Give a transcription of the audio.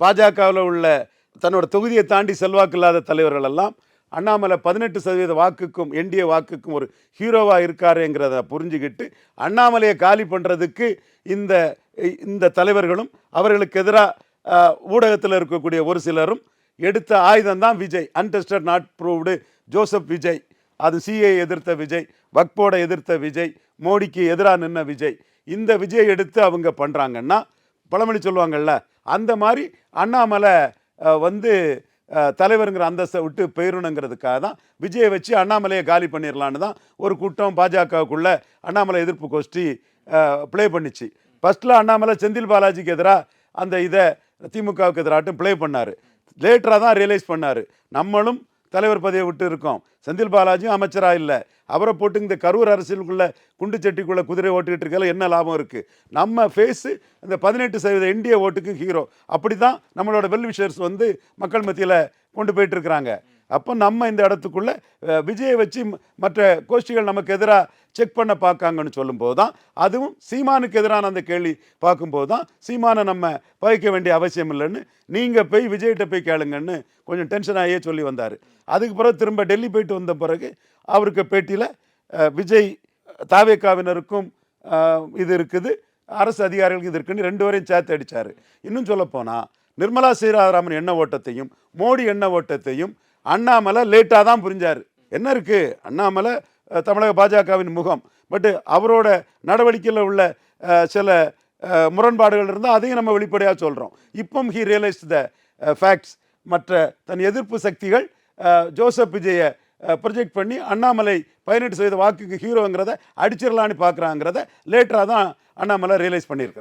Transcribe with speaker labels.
Speaker 1: பாஜகவில் உள்ள தன்னோட தொகுதியை தாண்டி செல்வாக்கு இல்லாத தலைவர்கள் எல்லாம் அண்ணாமலை பதினெட்டு சதவீத வாக்குக்கும் என்டிஏ வாக்குக்கும் ஒரு ஹீரோவாக இருக்காருங்கிறத புரிஞ்சுக்கிட்டு அண்ணாமலையை காலி பண்ணுறதுக்கு இந்த இந்த தலைவர்களும் அவர்களுக்கு எதிராக ஊடகத்தில் இருக்கக்கூடிய ஒரு சிலரும் எடுத்த ஆயுதம் தான் Vijay. Untested not proved Joseph Vijay அது சிஏ எதிர்த்த விஜய். வக்போட எதிர்த்த விஜய். மோடிக்கு எதிராக நின்ன விஜய். இந்த விஜய் எடுத்து அவங்க பண்ணுறாங்கன்னா பழமொழி சொல்லுவாங்கள்ல அந்த மாதிரி அண்ணாமலை வந்து தலைவருங்கிற அந்தஸ்தை விட்டு போயிடணுங்கிறதுக்காக தான் விஜயை வச்சு அண்ணாமலையை காலி பண்ணிடலான்னு தான் ஒரு கூட்டம் பாஜகவுக்குள்ளே அண்ணாமலை எதிர்ப்பு கோஷ்டி ப்ளே பண்ணிச்சு. ஃபர்ஸ்ட்டில் அண்ணாமலை செந்தில் பாலாஜிக்கு எதிராக அந்த இதை திமுகவுக்கு எதிராகட்டும் ப்ளே பண்ணார். லேட்டராக தான் ரியலைஸ் பண்ணார். நம்மளும் தலைவர் பதவியை விட்டு இருக்கோம். செந்தில் பாலாஜியும் அமைச்சராக இல்லை. அவரை போட்டு இந்த கரூர் அரசியலுக்குள்ளே குண்டு செட்டிக்குள்ளே குதிரை ஓட்டிகிட்டு இருக்கல என்ன லாபம் இருக்குது நம்ம ஃபேஸு இந்த பதினெட்டு சதவீத இந்திய ஓட்டுக்கு ஹீரோ அப்படி தான் நம்மளோட வெல் விஷர்ஸ் வந்து மக்கள் மத்தியில் கொண்டு போயிட்டு இருக்கிறாங்க. அப்போ நம்ம இந்த இடத்துக்குள்ளே விஜயை வச்சு மற்ற கோஷ்டிகள் நமக்கு எதிராக செக் பண்ண பார்க்காங்கன்னு சொல்லும்போது தான் அதுவும் சீமானுக்கு எதிரான அந்த கேள்வி பார்க்கும்போது தான் சீமானை நம்ம பகைக்க வேண்டிய அவசியம் இல்லைன்னு நீங்கள் போய் விஜய்கிட்ட போய் கேளுங்கன்னு கொஞ்சம் டென்ஷன் ஆகியே சொல்லி வந்தார். அதுக்கு பிறகு திரும்ப டெல்லி போயிட்டு வந்த பிறகு அவருக்கு பேட்டியில் விஜய் தாவேக்காவினருக்கும் இது இருக்குது அரசு அதிகாரிகளுக்கு இது இருக்குன்னு ரெண்டு வரையும் சேர்த்து அடித்தார் இன்னும் சொல்லப்போனால் நிர்மலா சீதாராமன் எண்ண ஓட்டத்தையும் மோடி எண்ண ஓட்டத்தையும் அண்ணாமலை லேட்டாக தான் புரிஞ்சார். என்ன இருக்குது அண்ணாமலை தமிழக பாஜகவின் முகம். பட் அவரோட நடவடிக்கையில் உள்ள சில முரண்பாடுகள் இருந்தால் அதையும் நம்ம வெளிப்படையாக சொல்கிறோம் இப்போ ஹி ரியலைஸ் த ஃபேக்ட்ஸ் மற்ற தன் எதிர்ப்பு சக்திகள் ஜோசப் விஜயை ப்ரொஜெக்ட் பண்ணி அண்ணாமலை பதினெட்டு சதவீத வாக்குக்கு ஹீரோங்கிறத அடிச்சிடலான்னு பார்க்குறாங்கிறத லேட்டராக தான் அண்ணாமலை ரியலைஸ் பண்ணியிருக்காரு.